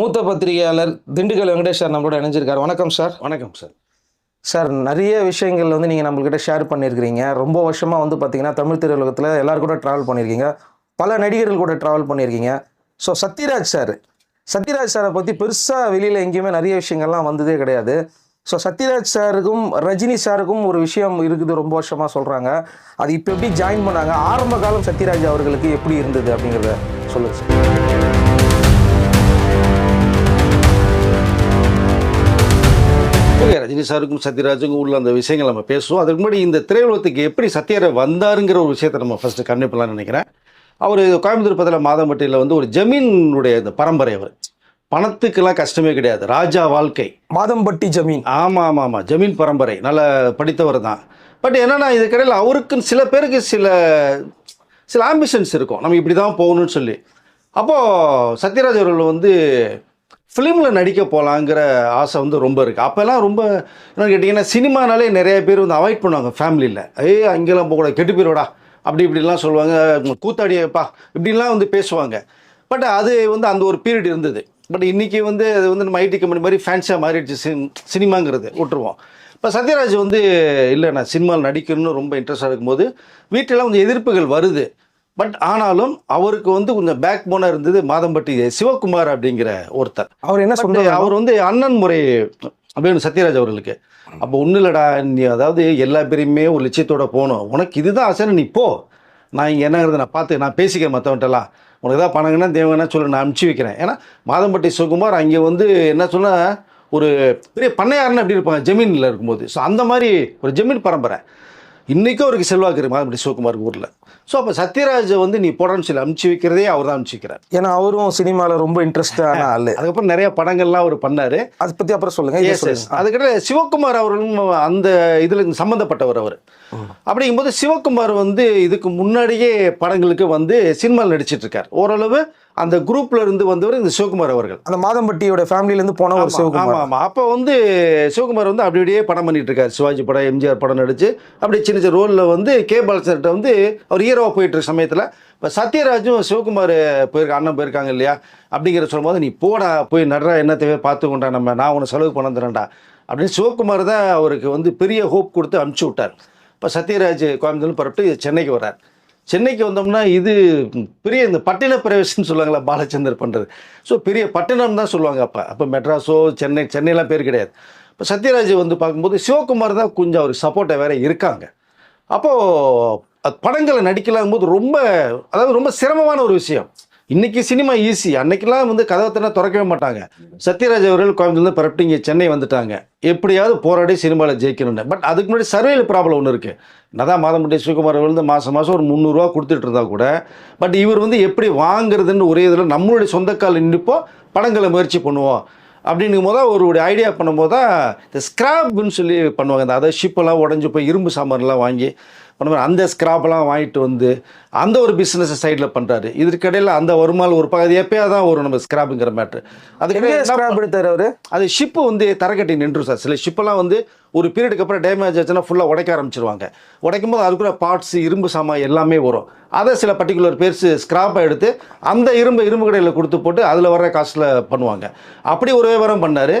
மூத்த பத்திரிகையாளர் திண்டுக்கல் வெங்கடேஷ் சார் நம்மளோட இணைஞ்சிருக்காரு. வணக்கம் சார். வணக்கம் சார். சார் நிறைய விஷயங்கள் வந்து நீங்கள் நம்மள்கிட்ட ஷேர் பண்ணியிருக்கிறீங்க. ரொம்ப வருஷமாக வந்து பார்த்தீங்கன்னா தமிழ் திரையுலகத்தில் எல்லாரும் கூட ட்ராவல் பண்ணியிருக்கீங்க. பல நடிகர்கள் கூட ட்ராவல் பண்ணியிருக்கீங்க. ஸோ சத்யராஜ் சார் சத்யராஜ் சாரை பற்றி பெருசாக வெளியில் எங்கேயுமே நிறைய விஷயங்கள்லாம் வந்ததே கிடையாது. ஸோ சத்யராஜ் சாருக்கும் ரஜினி சாருக்கும் ஒரு விஷயம் இருக்குது ரொம்ப வருஷமாக சொல்கிறாங்க அது இப்போ எப்படி ஜாயின் பண்ணாங்க? ஆரம்ப காலம் சத்யராஜ் அவர்களுக்கு எப்படி இருந்தது அப்படிங்கிறத சொல்லுங்கள் சார் ரஜினி சாருக்கும் சத்யராஜுக்கும் உள்ள அந்த விஷயங்கள் நம்ம பேசுவோம். அதுக்கு முன்னாடி இந்த திரையுலகத்துக்கு எப்படி சத்யராஜ் வந்தாருங்கிற ஒரு விஷயத்தை நம்ம ஃபர்ஸ்ட் கண்டிப்பலாம்னு நினைக்கிறேன். அவர் கோயம்புத்தூர் பக்கத்தில் மாதம்பட்டியில் வந்து ஒரு ஜமீனுடைய இந்த பரம்பரை அவர். பணத்துக்கெல்லாம் கஷ்டமே கிடையாது. ராஜா வாழ்க்கை. மாதம்பட்டி ஜமீன். ஆமாம் ஆமாம் ஆமாம் ஜமீன் பரம்பரை. நல்ல படித்தவர் தான். பட் என்னன்னா இதுக்கடையில் அவருக்குன்னு சில பேருக்கு சில சில ஆம்பிஷன்ஸ் இருக்கும். நம்ம இப்படி தான் போகணும்னு சொல்லி. அப்போது சத்யராஜ் அவர்கள் வந்து ஃபிலிமில் நடிக்க போகலாங்கிற ஆசை வந்து ரொம்ப இருக்குது அப்போல்லாம் ரொம்ப என்ன கேட்டிங்கன்னா சினிமானாலே நிறைய பேர் வந்து அவாய்ட் பண்ணுவாங்க ஃபேமிலியில் ஏய் அங்கெல்லாம் போகக்கூடாது கெட்டு போயிடுவாடா அப்படி இப்படிலாம் சொல்லுவாங்க. கூத்தாடியப்பா. இப்படிலாம் வந்து பேசுவாங்க. பட் அது வந்து அந்த ஒரு பீரியட் இருந்தது. பட் இன்றைக்கி வந்து அது வந்து நம்ம ஐடி கம்பெனி மாதிரி ஃபேன்ஸாக மாறிடுச்சு. சின் சினிமாங்கிறது விட்டுருவோம். இப்போ சத்யராஜ் வந்து இல்லை நான் சினிமாவில் நடிக்கணும்னு ரொம்ப இன்ட்ரெஸ்டாக இருக்கும்போது வீட்டிலலாம் கொஞ்சம் எதிர்ப்புகள் வருது. பட் ஆனாலும் அவருக்கு வந்து கொஞ்சம் பேக் போனாக இருந்தது மாதம்பட்டி சிவகுமார் அப்படிங்கிற ஒருத்தர். அவர் என்ன சொன்னார்? அவர் வந்து அண்ணன் முறை வேணும் சத்யராஜ் அவர்களுக்கு. அப்போ ஒன்றும் இல்லைடா நீ அதாவது எல்லா பேரையுமே ஒரு லட்சியத்தோட போகணும். உனக்கு இதுதான் ஆசைன்னு நீ போ. நான் இங்கே என்னங்கிறத நான் பார்த்து நான் பேசிக்கிறேன் மற்றவன்ட்டெல்லாம் உனக்கு ஏதாவது பணங்கன்னா தேவைன்னா சொல்லு நான் அனுப்பிச்சி வைக்கிறேன். ஏன்னா மாதம்பட்டி சிவகுமார் அங்கே வந்து என்ன சொன்னா ஒரு பெரிய பண்ணையாருன்னு எப்படி இருப்பாங்க ஜமீனில் இருக்கும்போது. ஸோ அந்த மாதிரி ஒரு ஜமீன் பரம்பரை. இன்றைக்கும் அவருக்கு செல்வாக்கு இருக்கு மாதம்பட்டி சிவகுமார் ஊரில். ஸோ அப்போ சத்யராஜை வந்து நீ போடான்னு சொல்லி அனுப்பிச்சி வைக்கிறதே அவர் தான் அனுப்பிச்சி வைக்கிறார். ஏன்னா அவரும் சினிமாவில் ரொம்ப இன்ட்ரெஸ்டான ஆளு. அதுக்கப்புறம் நிறைய படங்கள்லாம் அவர் பண்ணார். அதை பற்றி அப்புறம் சொல்லுங்க இதை எஸ் எஸ். அதுக்கிட்ட சிவகுமார் அவர்களும் அந்த இதில் சம்மந்தப்பட்டவர் அவர். அப்படிங்கும்போது சிவகுமார் வந்து இதுக்கு முன்னாடியே படங்களுக்கு வந்து சினிமாவில் நடிச்சிட்டு இருக்கார். ஓரளவு அந்த குரூப்ல இருந்து வந்தவர் இந்த சிவகுமார் அவர்கள். அந்த மாதம்பட்டியோட ஃபேமிலில இருந்து போன ஒரு சிவகுமார். ஆமா அப்போ வந்து சிவகுமார் வந்து அப்படி அப்படியே படம் பண்ணிட்டு இருக்காரு. சிவாஜி படம் எம்ஜிஆர் படம் நடிச்சு அப்படி சின்ன சின்ன ரோலில் வந்து கே பாலசர்கிட்ட வந்து அவர் ஹீரோவாக போயிட்டு இருக்க சமயத்தில் இப்போ சத்யராஜும் சிவகுமார் போயிருக்க அண்ணன் போயிருக்காங்க இல்லையா? அப்படிங்கிற சொல்லும்போது நீ போடா போய் நடுறா என்ன தேவை பார்த்து கொண்டா நம்ம. நான் உனக்கு செலவு பண்ண தரேன்டா. அப்படின்னு சிவகுமார் தான் அவருக்கு வந்து பெரிய ஹோப் கொடுத்து அனுப்பிச்சி விட்டார். இப்போ சத்யராஜ் கோயம்புத்தூர் புறப்பட்டு சென்னைக்கு வர்றார். சென்னைக்கு வந்தோம்னா இது பெரிய இந்த பட்டின பிரவேசம்னு சொல்லுவாங்களா பாலச்சந்தர் பண்ணுறது ஸோ பெரிய பட்டினம் தான் சொல்லுவாங்க அப்போ. அப்போ மெட்ராஸோ சென்னை சென்னையெல்லாம் பேர் கிடையாது. இப்போ சத்யராஜ் வந்து பார்க்கும்போது சிவகுமார் தான் கொஞ்சம் அவர் சப்போர்ட்டாக வேறு இருக்காங்க. அப்போது படங்களை நடிக்கலாம் போது ரொம்ப அதாவது ரொம்ப சிரமமான ஒரு விஷயம். இன்னைக்கு சினிமா ஈஸி அன்னைக்கெல்லாம் வந்து கதவத்தினா திறக்கவே மாட்டாங்க. சத்யராஜ் அவர்கள் கோயம்புத்தூர்ல பரப்பிட்டு இங்கே சென்னை வந்துட்டாங்க. எப்படியாவது போராடி சினிமாவில் ஜெயிக்கணும்னு. பட் அதுக்கு முன்னாடி சர்வேல ப்ராப்ளம் ஒன்று இருக்குது நதா மாதம்பட்டி சிவகுமார் அவர்கள் வந்து மாதம் மாதம் ஒரு முந்நூறுரூவா கொடுத்துட்டு இருந்தா கூட பட் இவர் வந்து எப்படி வாங்குறதுன்னு ஒரே இதில் நம்மளுடைய சொந்தக்கால் நின்றுப்போ படங்களை முயற்சி பண்ணுவோம். அப்படிங்கும் போது அவருடைய ஐடியா பண்ணும்போது தான் இந்த ஸ்கிராப்னு சொல்லி பண்ணுவாங்க. அந்த அதை ஷிப்பெல்லாம் உடஞ்சி போய் இரும்பு சாமான்லாம் வாங்கி பண்ணுவாங்க அந்த ஸ்கிராப்லாம் வாங்கிட்டு வந்து அந்த ஒரு பிஸ்னஸ் சைடில் பண்ணுறாரு இதுக்கிடையில் அந்த வருமானம் ஒரு பகுதி எப்பயாவது தான் வரும் நம்ம ஸ்கிராப்புங்கிற மேட்ரு அதுக்கு எடுத்தாரு அவரு? அது ஷிப்பு வந்து தரக்கட்டி நின்று சார். சில ஷிப்பெல்லாம் வந்து ஒரு பீரியடுக்கு அப்புறம் டேமேஜ் ஆச்சுன்னா ஃபுல்லாக உடைக்க ஆரம்பிச்சிருவாங்க. உடைக்கும் போது அதுக்குள்ள பார்ட்ஸ் இரும்பு சாமான் எல்லாமே வரும். அதை சில பர்டிகுலர் பேர்ஸ் ஸ்கிராப்பை எடுத்து அந்த இரும்பு இரும்பு கடையில் கொடுத்து போட்டு அதில் வர காசில் பண்ணுவாங்க. அப்படி ஒரு வியாபாரம் பண்ணார்.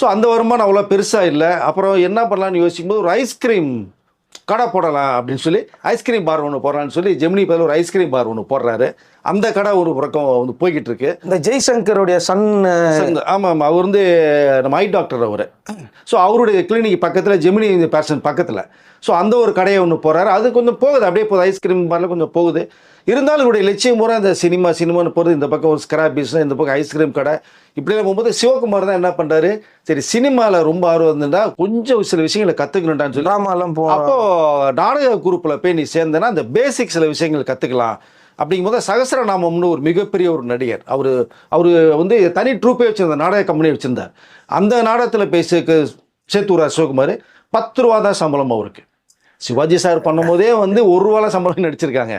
ஸோ அந்த வருமானம் அவ்வளோ பெருசாக இல்லை. அப்புறம் என்ன பண்ணலாம்னு யோசிக்கும்போது ஒரு ஐஸ்கிரீம் கடை போடலாம் அப்படின்னு சொல்லி ஐஸ்கிரீம் பார் ஒன்று போடலான்னு சொல்லி ஜெமினி பதில் ஒரு ஐஸ்கிரீம் பார் ஒன்று போடுறாரு. அந்த கடை ஒரு பக்கம் வந்து போய்கிட்டு இருக்கு இந்த ஜெய்சங்கருடைய சன் சங்க- ஆமா ஆமா அவர் வந்து நம்ம ஐ டாக்டர் அவர். ஸோ அவருடைய கிளினிக் பக்கத்தில் ஜெமினி பேர்சன் பக்கத்தில். ஸோ அந்த ஒரு கடையை ஒன்று போகிறாரு அது கொஞ்சம் போகுது அப்படியே போகுது ஐஸ்கிரீம் மாதிரிலாம் கொஞ்சம் போகுது. இருந்தாலும் இவருடைய லட்சியம் பூரா இந்த சினிமா சினிமான்னு போகிறது இந்த பக்கம் ஒரு ஸ்கிராப் பிஸ்னஸ் இந்த பக்கம் ஐஸ்கிரீம் கடை. இப்படிலாம் போகும்போது சிவகுமார் தான் என்ன பண்ணுறாரு சரி சினிமாவில் ரொம்ப ஆர்வம் இருந்துட்டா கொஞ்சம் சில விஷயங்களை கற்றுக்கணுன்டான்னு சொல்லி. டிராமாலாம் போ அப்போ நாடக குரூப்பில் போய் நீ சேர்ந்தனா அந்த பேசிக் சில விஷயங்கள் கற்றுக்கலாம் அப்படிங்கும்போது சகசரநாமம்னு ஒரு மிகப்பெரிய ஒரு நடிகர். அவர் அவர் வந்து தனி ட்ரூப்பே வச்சிருந்தார் நாடக கம்பெனி வச்சிருந்தார். அந்த நாடகத்தில் போய் சேர்க்க சேத்தூரா சிவகுமார் பத்து ரூபா தான் சம்பளம் அவருக்கு. சிவாஜி சார் பண்ணும்போதே வந்து ஒரு ரூபால சம்பளம் நடிச்சிருக்காங்க.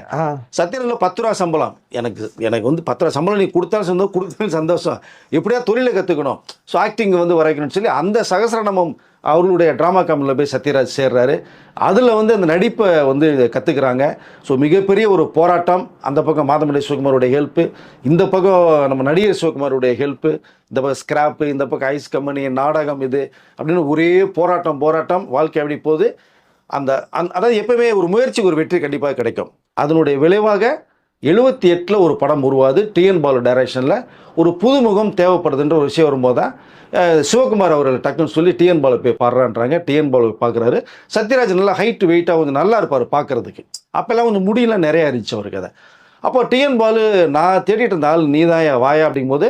சத்யனில் பத்து ரூபா சம்பளம். எனக்கு எனக்கு வந்து பத்து ரூபா சம்பளம் நீ கொடுத்தாலும் சந்தோஷம் கொடுத்தாலும் சந்தோஷம். எப்படியா தொழிலை கற்றுக்கணும் ஸோ ஆக்டிங் வந்து வரைக்கணும்னு சொல்லி அந்த சகசரநாமம் அவர்களுடைய ட்ராமா கம்பெனியில் போய் சத்யராஜ் சேர்றாரு. அதில் வந்து அந்த நடிப்பை வந்து கற்றுக்குறாங்க ஸோ மிகப்பெரிய ஒரு போராட்டம். அந்த பக்கம் மாதமலை சிவகுமாரோடைய ஹெல்ப்பு இந்த பக்கம் நம்ம நடிகர் சிவகுமாரோடைய ஹெல்ப்பு இந்த பக்கம் ஸ்கிராப்பு இந்த பக்கம் ஐஸ் கம்பெனி நாடகம் இது அப்படின்னு ஒரே போராட்டம் போராட்டம். வாழ்க்கை அப்படி போகுது? அந்த அந் அதாவது எப்பவுமே ஒரு முயற்சிக்கு ஒரு வெற்றி கண்டிப்பாக கிடைக்கும். அதனுடைய விளைவாக எழுபத்தி எட்டில் ஒரு படம் உருவாது டிஎன் பாலு டைரக்ஷனில். ஒரு புதுமுகம் தேவைப்படுதுன்ற ஒரு விஷயம் வரும்போது தான் சிவகுமார் அவர்கள் டக்குன்னு சொல்லி டிஎன் பாலு போய் பாடுறான்றாங்க. டிஎன் பாலு பார்க்குறாரு சத்யராஜ் நல்லா ஹைட் வெயிட்டாக கொஞ்சம் நல்லா இருப்பார் பார்க்குறதுக்கு அப்போல்லாம் கொஞ்சம் முடியெல்லாம் நிறையா இருந்துச்சு அவருக்கு அதை. அப்போ டிஎன் பாலு நான் தேடிட்டு இருந்த ஆள் நீதாயா வாயா அப்படிங்கும்போது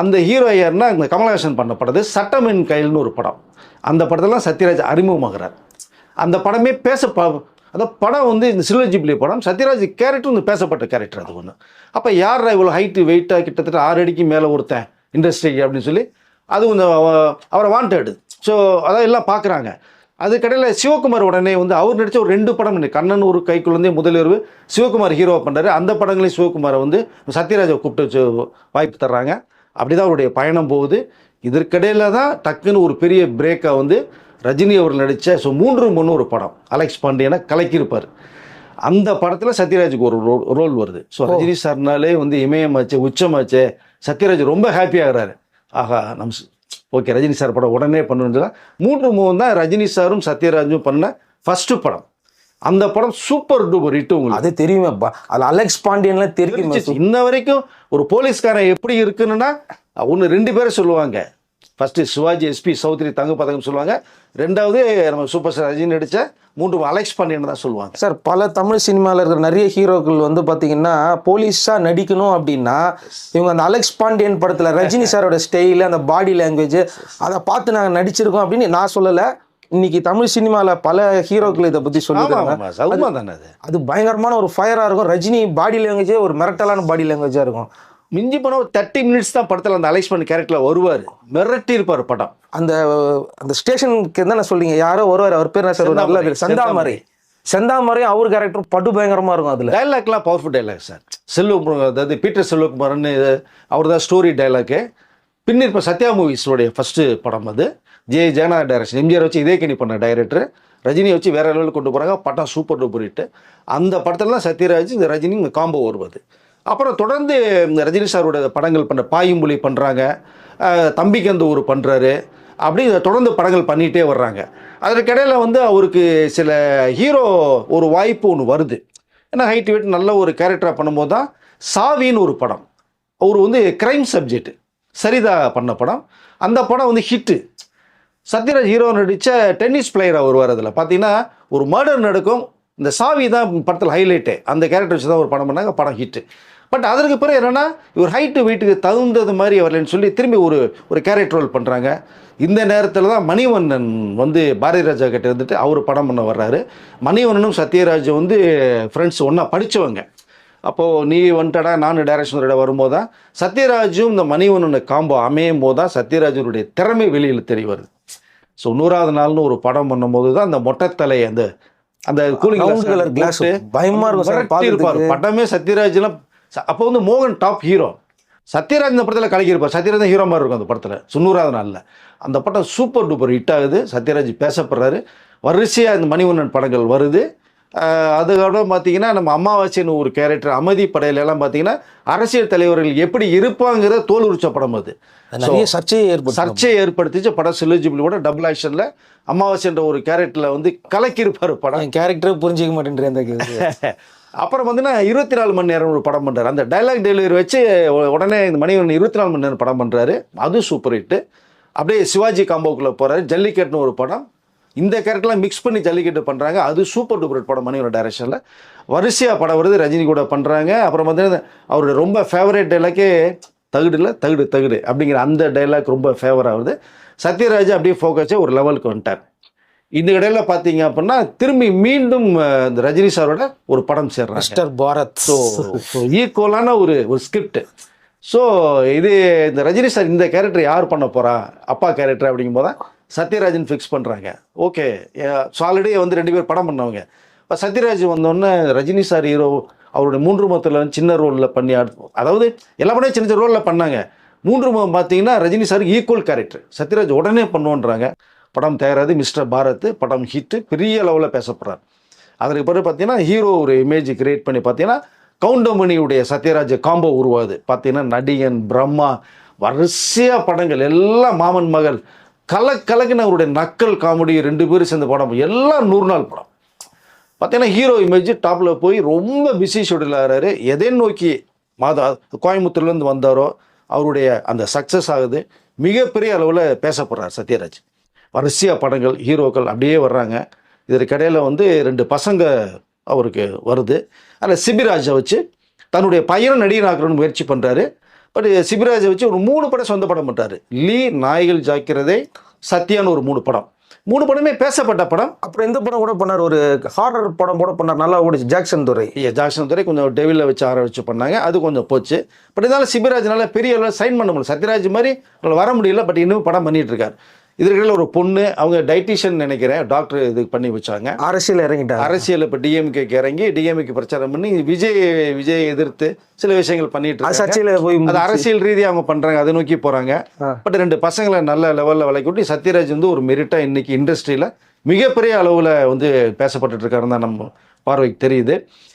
அந்த ஹீரோ யாருன்னா இந்த கமலஹாசன் பண்ண படது சட்டமின் கையில்னு ஒரு படம். அந்த படத்தெல்லாம் சத்யராஜ் அறிமுகமாகிறார் அந்த படமே பேச அந்த படம் வந்து இந்த சில்வர் ஜிப்ளி படம் சத்யராஜ் கேரக்டர் வந்து பேசப்பட்ட கேரக்டர் அது ஒன்று அப்போ யாரா இவ்வளோ ஹைட்டு வெயிட்டாக கிட்டத்தட்ட ஆறு அடிக்கு மேலே ஒருத்தன் இண்டஸ்ட்ரிக்கு அப்படின்னு சொல்லி அது கொஞ்சம் அவரை வாண்டட் ஸோ அதான் எல்லாம் பார்க்குறாங்க அது கடையில் சிவகுமார் உடனே வந்து அவர் நடித்த ஒரு ரெண்டு படம் கண்ணன் ஒரு கைக்குள்ளே முதலிரவு சிவகுமார் ஹீரோ பண்ணுறாரு அந்த படங்களையும் சிவகுமாரை வந்து சத்யராஜை கூப்பிட்டு வச்சு வாய்ப்பு தர்றாங்க. அப்படி தான் அவருடைய பயணம் போகுது. இதற்கிடையில் தான் டக்குன்னு ஒரு பெரிய பிரேக்கை வந்து ரஜினி அவர் நடித்த ஸோ மூன்று மூணு ஒரு படம். அலெக்ஸ் பாண்டியனை கலக்கியிருப்பார். அந்த படத்தில் சத்யராஜுக்கு ஒரு ரோல் வருது. ஸோ ரஜினி சார்னாலே வந்து இமயமாச்சு உச்சமாச்சு சத்யராஜ் ரொம்ப ஹாப்பியாகிறாரு ஆஹா நம் ஓகே ரஜினி சார் படம் உடனே பண்ணுன்னு மூன்று மூணு தான் ரஜினி சாரும் சத்யராஜும் பண்ண ஃபர்ஸ்ட் படம். அந்த படம் சூப்பர் டூப்பர் ஹிட் உங்களுக்கு. அது தெரியுமே பா- அது அலெக்ஸ் பாண்டியன்லாம் தெரியுமே. இன்ன வரைக்கும் ஒரு போலீஸ்காரன் எப்படி இருக்குன்னா ஒன்று ரெண்டு பேரை சொல்லுவாங்க. ஃபர்ஸ்ட் சிவாஜி எஸ்பி சௌத்ரி தங்க பதக்கம் சொல்லுவாங்க. ரெண்டாவது நம்ம சூப்பர் ஸ்டார் ரஜினி நடிச்ச மூன்று அலெக்ஸ் பாண்டியன் தான் சொல்லுவாங்க. சார் பல தமிழ் சினிமாவில் இருக்கிற நிறைய ஹீரோக்கள் வந்து பார்த்தீங்கன்னா போலீஸாக நடிக்கணும் அப்படின்னா இவங்க அந்த அலெக்ஸ் பாண்டியன் படத்தில் ரஜினி சாரோட ஸ்டைல் அந்த பாடி லாங்குவேஜ் அதை பார்த்து நாங்கள் நடிச்சிருக்கோம் அப்படின்னு நான் சொல்லலை. இன்னைக்கு தமிழ் சினிமாவில் பல ஹீரோக்கள் இதை பற்றி அது அது? பயங்கரமான ஒரு ஃபயராக இருக்கும். ரஜினி பாடி லாங்குவேஜே ஒரு மிரட்டலான பாடி லாங்குவேஜாக இருக்கும். மிஞ்சி போன ஒரு தேர்ட்டி மினிட்ஸ் தான் படத்தில் அந்த அலெக்ஸ் பண்ணி கேரக்டரில் வருவார். மிரட்டி இருப்பார் படம். அந்த அந்த ஸ்டேஷனுக்கு என்ன சொல்றீங்க? யாரோ வருவார். அவர் பேர் என்ன சார்? நல்ல பேர். செந்தாமரை. செந்தாமரை. அவர் கேரக்டர் படு பயங்கரமா இருக்கும் அதுல. டைலாக்லாம் பவர்ஃபுல் டைலாக் சார். செல்வ அதாவது பீட்டர் செல்வகுமார்னு அவர் தான் ஸ்டோரி டைலாக்கு பின்னர் இப்போ சத்யா மூவிஸோடைய ஃபஸ்ட்டு படம் அது. ஜே ஜெகநாத டைரக்ஷன் எம்ஜிஆர் வச்சு இதே கனி பண்ண டைரக்டர் ரஜினி வச்சு வேற லெவலுக்கு கொண்டு போகிறாங்க படம் சூப்பர் டூப்பர் ஹிட் அந்த படத்துலலாம் சத்யராஜ் இந்த ரஜினி இந்த காம்போ வருவது. அப்புறம் தொடர்ந்து ரஜினி சாரோட படங்கள் பண்ண பாயும்புலி பண்ணுறாங்க தம்பிக்கு அந்த ஊர் பண்ணுறாரு அப்படி தொடர்ந்து படங்கள் பண்ணிகிட்டே வர்றாங்க. அதற்கிடையில் வந்து அவருக்கு சில ஹீரோ ஒரு வாய்ப்பு ஒன்று வருது. ஏன்னா ஹைட் வெயிட் நல்ல ஒரு கேரக்டராக பண்ணும்போது தான் சாவின்னு ஒரு படம். அவர் வந்து கிரைம் சப்ஜெக்ட் சரிதா பண்ண படம். அந்த படம் வந்து ஹிட்டு சத்யராஜ் ஹீரோ நடித்த டென்னிஸ் பிளேயராக வருவார் அதில். பார்த்தீங்கன்னா ஒரு மர்டர் நடக்கும். இந்த சாவி தான் படத்தில் ஹைலைட்டு அந்த கேரக்டர் வச்சு தான் ஒரு படம் பண்ணாங்க. படம் ஹிட்டு பட் அதற்கு பிறகு என்னென்னா இவர் ஹைட்டு வெயிட்டுக்கு தகுந்தது மாதிரி வரலன்னு சொல்லி திரும்பி ஒரு ஒரு கேரக்டர் ரோல் பண்ணுறாங்க இந்த நேரத்தில் தான் மணிவண்ணன் வந்து பாரதி ராஜா கிட்ட இருந்துட்டு அவர் படம் பண்ண வர்றாரு. மணிவண்ணனும் சத்யராஜும் வந்து ஃப்ரெண்ட்ஸ் ஒன்றா படித்தவங்க அப்போது நீ வந்துட்டடா நான் டைரக்ஷனோட வரும்போது தான் சத்யராஜும் இந்த மணிவண்ணனு காம்போ அமையும் போது தான் சத்யராஜனுடைய திறமை வெளியில் தெரிய வருது. ஸோ நூறாவது நாள்னு ஒரு படம் பண்ணும்போது தான் அந்த மொட்டைத்தலை அந்த அந்த கூலிங் glass பயமா இருக்கும். படமே சத்யராஜ்லாம் அப்போ வந்து மோகன் டாப் ஹீரோ சத்யராஜ் இந்த படத்தில் கலக்கியிருப்பார் சத்யராஜ் ஹீரோ மாதிரி இருக்கும் அந்த படத்தில். சுன்னூறாவது நாளில். அந்த படம் சூப்பர் டூப்பர் ஹிட் ஆகுது. சத்யராஜ் பேசப்படுறாரு. வரிசையாக இந்த மணிவண்ணன் படங்கள் வருது. அதுக்கப்புறம் பார்த்தீங்கன்னா நம்ம அமாவாசைன்னு ஒரு கேரக்டர் அமதி படையில எல்லாம் பார்த்தீங்கன்னா அரசியல் தலைவர்கள் எப்படி இருப்பாங்கிற தோல் உரிச்ச படம் அது. நிறைய சர்ச்சையை ஏற்படுத்தும். சர்ச்சையை ஏற்படுத்திச்சு. படம் சில்லுஜிபிளோட டபுள் ஆக்ஷனில் அமாவாசைன்ற ஒரு கேரக்டரில் வந்து கலக்கியிருப்பார் படம். கேரக்டரே புரிஞ்சிக்க மாட்டேன்றேன் அந்த அப்புறம் வந்து நான் இருபத்தி நாலு மணி நேரம் ஒரு படம் பண்ணுறாரு அந்த டைலாக் டெலிவரி வச்சு உடனே இந்த மணிவன் இருபத்தி நாலு மணி நேரம் படம் பண்ணுறாரு அது சூப்பர் ஹிட்டு அப்படியே சிவாஜி காம்போக்குள்ளே போகிறாரு ஜல்லிக்கட்டுன்னு ஒரு படம். இந்த கேரக்டர்லாம் மிக்ஸ் பண்ணி ஜல்லிக்கட்டு பண்ணுறாங்க அது சூப்பர் டூப்பர் படம் மணிவன் டைரக்ஷனில் வரிசையாக படம் வருது. ரஜினி கூட பண்ணுறாங்க அப்புறம் வந்து அவருடைய ரொம்ப ஃபேவரேட் டைலாக்கே தகுடுல தகுடு தகுடு அப்படிங்கிற அந்த டைலாக் ரொம்ப ஃபேவர் ஆகுது சத்யராஜ் அப்படியே ஃபோக்கஸே ஒரு லெவலுக்கு வந்துட்டார். இந்த இடையில பார்த்தீங்க அப்படின்னா திரும்பி மீண்டும் இந்த ரஜினி சாரோட ஒரு படம் சேர்றாங்க. மிஸ்டர் பாரத். ஸோ ஈக்குவலான ஒரு ஒரு ஸ்கிரிப்ட் ஸோ இது இந்த ரஜினி சார் இந்த கேரக்டர் யார் பண்ண போறா? அப்பா கேரக்டர் அப்படிங்கும்போது தான் சத்யராஜன் ஃபிக்ஸ் பண்ணுறாங்க ஓகே ஸோ ஆல்ரெடி வந்து ரெண்டு பேர் படம் பண்ணவங்க. இப்போ சத்யராஜ் வந்தோடனே ரஜினி சார் ஹீரோ அவருடைய மூன்று முகத்தில் சின்ன ரோலில் பண்ணி அதாவது எல்லா படம் சின்ன சின்ன ரோலில் பண்ணாங்க. மூன்று முகம் பார்த்தீங்கன்னா Rajini sir equal character Sathyaraj உடனே பண்ணுவோன்றாங்க. படம் தயாராது மிஸ்டர் பாரத் படம் ஹிட்டு பெரிய அளவில் பேசப்படுறார். அதற்கு பிறகு பார்த்தீங்கன்னா ஹீரோ ஒரு இமேஜ் கிரியேட் பண்ணி பார்த்தீங்கன்னா கவுண்டமணியுடைய சத்யராஜ் காம்போ உருவாகுது. பார்த்தீங்கன்னா நடிகன் பிரம்மா வரிசையாக படங்கள் எல்லாம் மாமன் மகள் கலக்கலக்குன்னு அவருடைய நக்கல் காமெடி ரெண்டு பேரும் சேர்ந்த படம் எல்லாம் நூறு நாள் படம். பார்த்தீங்கன்னா ஹீரோ இமேஜ் டாப்பில் போய் ரொம்ப பிஸி ஷெடியூல் ஆகிறாரு. எதை நோக்கி மாதா கோயம்புத்தூர்லேருந்து வந்தாரோ அவருடைய அந்த சக்ஸஸ் ஆகுது. மிகப்பெரிய அளவில் பேசப்படுறார் சத்யராஜ். வரிசையாக படங்கள் ஹீரோக்கள் அப்படியே வர்றாங்க. இதற்கிடையில் வந்து ரெண்டு பசங்க அவருக்கு வருது. அதில் சிபிராஜை வச்சு தன்னுடைய பையனை நடிகனாக்கணும்னு முயற்சி பண்ணுறாரு பட் சிபிராஜை வச்சு ஒரு மூணு படம் சொந்த படம் பண்ணுறாரு லீ நாய்கள் ஜாக்கிரதை சத்யான்னு ஒரு மூணு படம். மூணு படமே பேசப்பட்ட படம். அப்புறம் இந்த படம் கூட பண்ணார். ஒரு ஹாரர் படம் கூட பண்ணார். நல்லா ஓடிச்சு. ஜாக்சன் ஐயா ஜாக்சன் துறை கொஞ்சம் டெவிலில் வச்சு ஆரம்பிச்சு பண்ணாங்க. அது கொஞ்சம் போச்சு. பட் இருந்தாலும் சிபிராஜ்னால பெரிய அளவில் சைன் பண்ண முடியல. சத்யராஜ் மாதிரி அவங்கள வர முடியல. பட் இன்னும் படம் பண்ணிட்டு இருக்காரு. இதற்கிடையில் ஒரு பொண்ணு அவங்க டைட்டிஷியன் நினைக்கிறேன். டாக்டர் இது பண்ணி வச்சாங்க. அரசியல் இறங்கிட்டார். அரசியல் இப்போ டிஎம்கேக்கு இறங்கி டிஎம்கேக்கு பிரச்சாரம் பண்ணி விஜய் விஜய் எதிர்த்து சில விஷயங்கள் பண்ணிட்டு சர்ச்சையில் போய் அது அரசியல் ரீதியாக அவங்க பண்றாங்க அதை நோக்கி போறாங்க. ஆ. பட் ரெண்டு பசங்களை நல்ல லெவலில் விலைக்கூட்டி சத்யராஜ் வந்து ஒரு மெரிட்டா இன்னைக்கு இண்டஸ்ட்ரியில மிகப்பெரிய அளவில் வந்து பேசப்பட்டுட்டு இருக்காருன்னு தான் நம்ம பார்வைக்கு தெரியுது.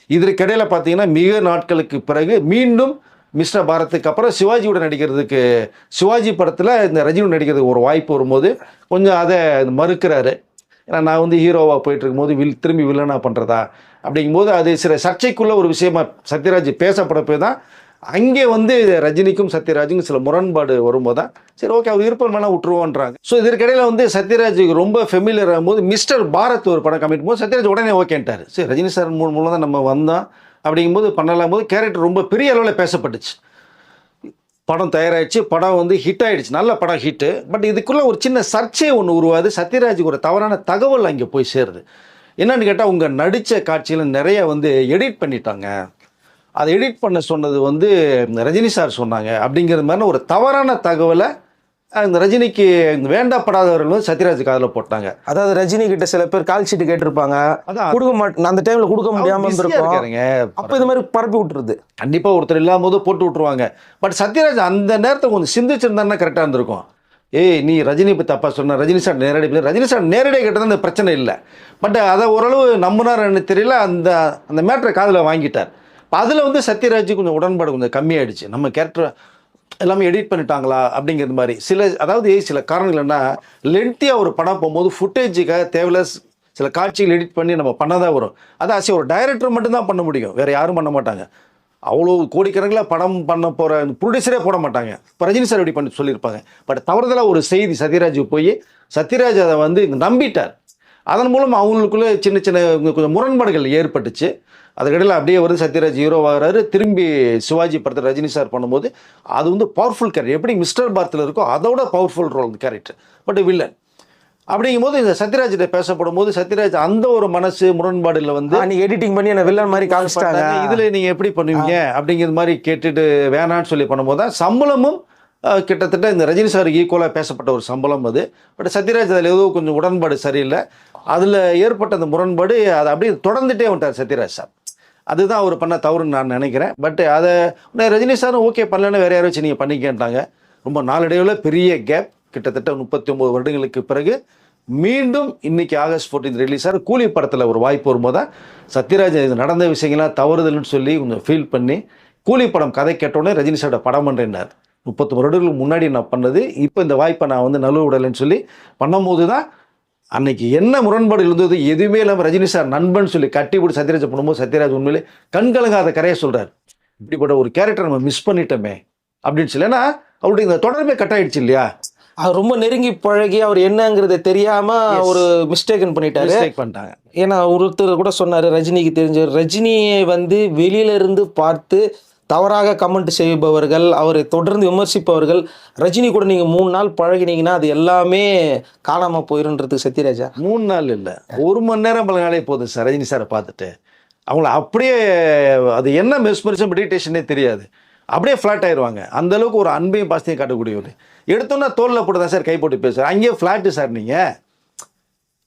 இதற்கிடையில பார்த்தீங்கன்னா மிக நாட்களுக்கு பிறகு மீண்டும் மிஸ்டர் பாரத்துக்கு அப்புறம் சிவாஜியோட நடிக்கிறதுக்கு சிவாஜி படத்தில் இந்த ரஜினி நடிக்கிறதுக்கு ஒரு வாய்ப்பு வரும்போது கொஞ்சம் அதை மறுக்கிறாரு. ஏன்னா நான் வந்து ஹீரோவாக போயிட்டு இருக்கும்போது வில் திரும்பி வில்லனா பண்ணுறதா அப்படிங்கும்போது அது சில சர்ச்சைக்குள்ள ஒரு விஷயமா சத்யராஜ் பேசப்படப்போ தான் அங்கே வந்து ரஜினிக்கும் சத்யராஜுக்கும் சில முரண்பாடு வரும்போது தான் சரி ஓகே அவர் இருப்பன் வேணால் விட்டுருவோன்றாங்க. ஸோ இதற்கிடையில் வந்து சத்யராஜுக்கு ரொம்ப ஃபெமிலியர் ஆகும்போது மிஸ்டர் பாரத் ஒரு படம் கமிட் போது சத்யராஜ் உடனே ஓகேன்ட்டார். சரி ரஜினி சார் மூலம் மூலம் தான் நம்ம வந்தோம். அப்படிங்கும்போது பண்ணலாம் போது கேரக்டர் ரொம்ப பெரிய அளவில் பேசப்பட்டுச்சு. படம் தயாராகிடுச்சு படம் வந்து ஹிட் ஆகிடுச்சு நல்ல படம் ஹிட்டு பட் இதுக்குள்ளே ஒரு சின்ன சர்ச்சை ஒன்று உருவாது சத்யராஜுக்கு ஒரு தவறான தகவல் அங்கே போய் சேருது. என்னென்னு கேட்டால் உங்கள் நடித்த காட்சியில் நிறைய வந்து எடிட் பண்ணிட்டாங்க. அதை எடிட் பண்ண சொன்னது வந்து ரஜினி சார் சொன்னாங்க. அப்படிங்கிற மாதிரி ஒரு தவறான தகவலை அந்த ரஜினிக்கு வேண்டப்படாதவர்கள் வந்து சத்யராஜ் காதில் போட்டாங்க. அதாவது ரஜினி கிட்ட சில பேர் கால் ஷீட் கேட்டிருப்பாங்க. கொடுக்க மாட்டேன் அந்த டைம்ல கொடுக்க முடியாம இருக்காருங்க. அப்ப இது மாதிரி பரப்பி விட்டுருது. கண்டிப்பாக ஒருத்தர் இல்லாம போது போட்டு விட்ருவாங்க பட் சத்யராஜ் அந்த நேரத்தை கொஞ்சம் சிந்திச்சிருந்தாருன்னா கரெக்டாக இருந்திருக்கும். ஏய் நீ ரஜினி பற்றி தப்பா சொன்ன ரஜினி சார் நேரடி ரஜினி சார் நேரடியாக கேட்டது அந்த பிரச்சனை இல்லை. பட் அதை ஓரளவு நம்பினார்னு தெரியல அந்த அந்த மேட்ரை காதில் வாங்கிட்டார். அதில் வந்து சத்யராஜ் கொஞ்சம் உடன்பாடு கொஞ்சம் கம்மியாயிடுச்சு. நம்ம கேரக்டர் எல்லாமே எடிட் பண்ணிட்டாங்களா அப்படிங்கிறது மாதிரி. சில அதாவது சில காரணங்கள் என்ன லென்த்தியாக ஒரு படம் போகும்போது ஃபுட்டேஜுக்காக தேவையில்ல சில காட்சிகள் எடிட் பண்ணி நம்ம பண்ணதான் வரும். அது ஆசை ஒரு டைரக்டர் மட்டும்தான் பண்ண முடியும். வேறு யாரும் பண்ண மாட்டாங்க. அவ்வளோ கோடிக்கணக்கில் படம் பண்ண போகிற ப்ரொடியூசரே போட மாட்டாங்க. இப்போ ரஜினி சார் இப்படி பண்ணி சொல்லியிருப்பாங்க. பட் தவறுதலாக ஒரு செய்தி சத்யராஜுக்கு போய் சத்யராஜ் அதை வந்து நம்பிட்டார். அதன் மூலம் அவங்களுக்குள்ளே சின்ன சின்ன கொஞ்சம் முரண்பாடுகள் ஏற்பட்டுச்சு. அதுக்கடையில் அப்படியே வருது சத்யராஜ் ஹீரோவாகிறாரு திரும்பி சிவாஜி படத்தில் ரஜினி சார் பண்ணும்போது அது வந்து பவர்ஃபுல் கேரக்டர் எப்படி மிஸ்டர் பாரத்தில் இருக்கோ அதோட powerful role character but villain அப்படிங்கும்போது இந்த சத்யராஜ்கிட்ட பேசப்படும் போது சத்யராஜ் அந்த ஒரு மனசு முரண்பாடுல வந்து நீ எடிட்டிங் பண்ணி என்ன வில்லன் மாதிரி காமிச்சிட்டாங்க. இதுல நீங்க எப்படி பண்ணுவீங்க? அப்படிங்கிற மாதிரி கேட்டுட்டு வேணான்னு சொல்லி பண்ணும்போது தான் சம்பளமும் கிட்டத்தட்ட இந்த ரஜினி சார் ஈக்குவலாக பேசப்பட்ட ஒரு சம்பளம் அது. பட் சத்யராஜ் அதில் ஏதோ கொஞ்சம் உடன்பாடு சரியில்லை. அதில் ஏற்பட்ட அந்த முரண்பாடு அதை அப்படியே தொடர்ந்துட்டே வந்துட்டார் சத்யராஜ் சார். அதுதான் அவர் பண்ண தவறுன்னு நான் நினைக்கிறேன். பட் அதை ரஜினி சாரும் ஓகே பண்ணலன்னு வேறு யாரும் வச்சு நீங்கள் பண்ணிக்கன்ட்டாங்க. ரொம்ப நாளடைவில் பெரிய கேப் கிட்டத்தட்ட முப்பத்தி ஒம்பது வருடங்களுக்கு பிறகு மீண்டும் இன்னைக்கு ஆகஸ்ட் 14 ரிலீஸ் ஆகிற கூலி படத்தில் ஒரு வாய்ப்பு வரும்போது தான் சத்யராஜ் இது நடந்த விஷயங்கள்லாம் தவறுதல்னு சொல்லி கொஞ்சம் ஃபீல் பண்ணி கூலி படம் கதை கேட்டோடனே ரஜினி சாரோட படம் பண்ணுறேன்னார் முப்பத்து வருடங்களுக்கு முன்னாடி நான் பண்ணது இப்போ இந்த வாய்ப்பை நான் வந்து நழுவ விடலைன்னு சொல்லி பண்ணும்போது தான் அன்னைக்கு என்ன முரண்பாடு இருந்தது? எதுவுமே இல்லாமல் ரஜினி சார் நண்பன் சொல்லி கட்டிப்பிடி சத்யராஜ் பண்ணும்போது சத்யராஜ் உண்மையிலே கண்கலங்காத கரையை சொல்றார். இப்படிப்பட்ட ஒரு கேரக்டர் நம்ம மிஸ் பண்ணிட்டோமே அப்படின்னு சொல்லி. ஏன்னா அவருடைய இந்த தொடர்பே கட் ஆயிடுச்சு இல்லையா? அவர் ரொம்ப நெருங்கி பழகி அவர் என்னங்கிறத தெரியாம. ஒரு மிஸ்டேக்கன் பண்ணிட்டாரு. மிஸ்டேக் பண்ணிட்டாங்க. ஏன்னா ஒருத்தர் கூட சொன்னாரு ரஜினிக்கு தெரிஞ்ச ரஜினியை வந்து வெளியில இருந்து பார்த்து தவறாக கமெண்ட் செய்பவர்கள் அவரை தொடர்ந்து விமர்சிப்பவர்கள் ரஜினி கூட நீங்கள் மூணு நாள் பழகினீங்கன்னா அது எல்லாமே காணாமல் போயிருன்றது சத்யராஜா. மூணு நாள் இல்லை. ஒரு மணி நேரம் பழகினாலே போதும் சார் ரஜினி சாரை பார்த்துட்டு. அவங்கள அப்படியே அது என்ன மெஸ்மரிசம் மெடிடேஷனே தெரியாது. அப்படியே ஃப்ளாட் ஆயிடுவாங்க அந்த அளவுக்கு ஒரு அன்பையும் பாசத்தையும் காட்டக்கூடியவர். எடுத்தோன்னா தோலில் போட்டு தான் சார் கை போட்டு பேசுகிறார் அங்கேயே ஃப்ளாட்டு சார் நீங்கள்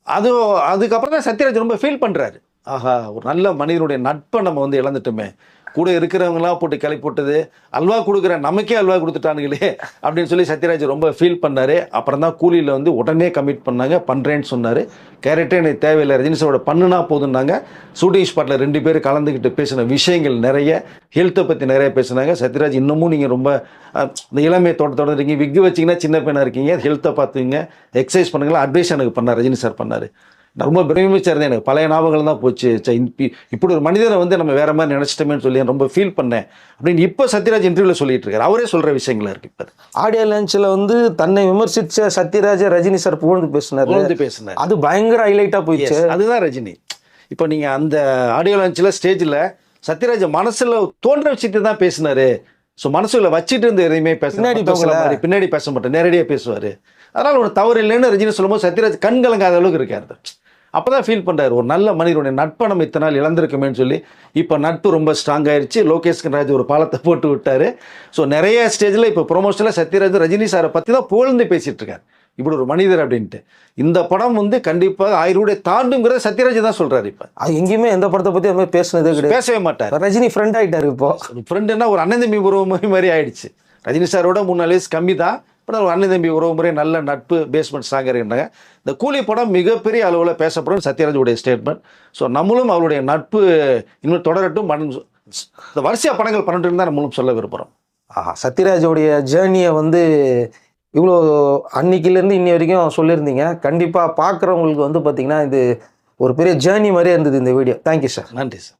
அது அதுக்கப்புறம் தான் சத்யராஜ் ரொம்ப ஃபீல் பண்ணுறாரு ஆஹா ஒரு நல்ல மனிதனுடைய நட்பை நம்ம வந்து இழந்துட்டோமே. கூட இருக்கிறவங்களாம் போட்டு கிளப்பி போட்டது அல்வா கொடுக்குற நமக்கே அல்வா கொடுத்துட்டானுங்களே அப்படின்னு சொல்லி சத்யராஜ் ரொம்ப ஃபீல் பண்ணாரு. அப்புறம் தான் கூலியில் வந்து உடனே கமிட் பண்ணாங்க பண்ணுறேன்னு சொன்னார். கேரக்டே எனக்கு தேவையில்லை ரஜினி பண்ணுனா போதும்னாங்க. ஷூட்டிங் ஸ்பாட்டில் ரெண்டு பேர் கலந்துக்கிட்டு பேசின விஷயங்கள் நிறைய ஹெல்த்தை பற்றி நிறைய பேசினாங்க. சத்யராஜ் இன்னமும் நீங்கள் ரொம்ப இந்த இளமையை தோட்ட தொடர்றீங்க விக்கு வச்சிங்கன்னா சின்ன பையனாக இருக்கீங்க ஹெல்த்தை பார்த்துங்க எக்ஸசைஸ் பண்ணுங்களா அட்வைஸ் எனக்கு பண்ணார் ரஜினி சார் பண்ணார். நான் ரொம்ப பிரமிச்சா இருந்தேன் எனக்கு பழைய ஞாபகங்கள் தான் போச்சு. ச்சே, இப்ப- இப்படி ஒரு மனிதரை வந்து நம்ம வேற மாதிரி நினைச்சிட்டோமேன்னு சொல்லி ரொம்ப ஃபீல் பண்ணேன். அப்படின்னு இப்போ சத்யராஜ் இன்டர்வியூல சொல்லிட்டு இருக்காரு. அவரே சொல்ற விஷயங்களா இருக்கு இப்போ? ஆடியோ லான்ச்சில் வந்து தன்னை விமர்சிச்ச சத்யராஜ ரஜினி சார் புகழ்ந்து பேசினாரு. புகழ்ந்து பேசினார். அது பயங்கர ஹைலைட்டா போயிடுச்சு. அதுதான் ரஜினி. இப்போ நீங்க அந்த ஆடியோ லான்ச்சில் ஸ்டேஜில் சத்யராஜ் மனசுல தோன்ற விஷயத்தை தான் பேசினாரு. ஸோ மனசுல வச்சுட்டு இருந்த எதையுமே பேச பின்னாடி. மாதிரி பின்னாடி பேச மாட்டேன். நேரடியாக பேசுவார். அதனால ஒரு தவறு இல்லைன்னு ரஜினி சொல்லும்போது சத்யராஜ் கண் கலங்காத அளவுக்கு இருக்காரு. அப்பதான் ஃபீல் பண்றாரு. ஒரு நல்ல மனிதனுடைய நட்பை நம்ம இத்தனை நாள் இழந்திருக்கோமேன்னு சொல்லி இப்போ நட்பு ரொம்ப ஸ்ட்ராங் ஆயிருச்சு. லோகேஷ் கனராஜ் ஒரு பாலத்தை போட்டு விட்டாரு. ஸோ நிறைய ஸ்டேஜில் இப்போ ப்ரொமோஷனில் சத்யராஜ் ரஜினி சாரை பற்றி தான் புகழ்ந்து பேசிட்டு இருக்காரு. இப்படி ஒரு மனிதர் அப்படின்ட்டு. இந்த படம் வந்து கண்டிப்பாக ஆயிரம் ரூபாய் தாண்டுங்கிறத சத்யராஜ் தான் சொல்றாரு இப்போ. அது எங்கேயுமே எந்த படத்தை பத்தி அது மாதிரி பேசுனதே கிடையாது. பேசவே மாட்டார். ரஜினி ஃப்ரெண்ட் ஆயிட்டாரு இப்போ. ஃப்ரெண்டுன்னா ஒரு அண்ணன் தம்பி மாதிரி ஆயிடுச்சு. ரஜினி சாரோட மூணு நாலு வயசு கம்மி தான். பட் ஒரு அண்ணன் தம்பி உறவு முறை நல்ல நட்பு பேஸ்மெண்ட் ஸ்ட்ராங் இருக்கின்றாங்க. இந்த கூலி படம் மிகப்பெரிய அளவில் பேசப்படும் சத்யராஜுடைய ஸ்டேட்மெண்ட் ஸோ நம்மளும் அவருடைய நட்பு இன்னும் தொடரட்டும். மன- இந்த வரிசையா படங்கள் பண்ணட்டும் தான் நம்மளும் சொல்ல விரும்புகிறோம் ஆஹா சத்யராஜோடைய ஜேர்னியை வந்து இவ்வளோ அன்னைக்கிலேருந்து இன்னி வரைக்கும் சொல்லியிருந்தீங்க. கண்டிப்பாக பார்க்குறவங்களுக்கு வந்து பார்த்தீங்கன்னா இது ஒரு பெரிய ஜேர்னி மாதிரியே இருந்தது இந்த வீடியோ தேங்க்யூ சார் நன்றி சார்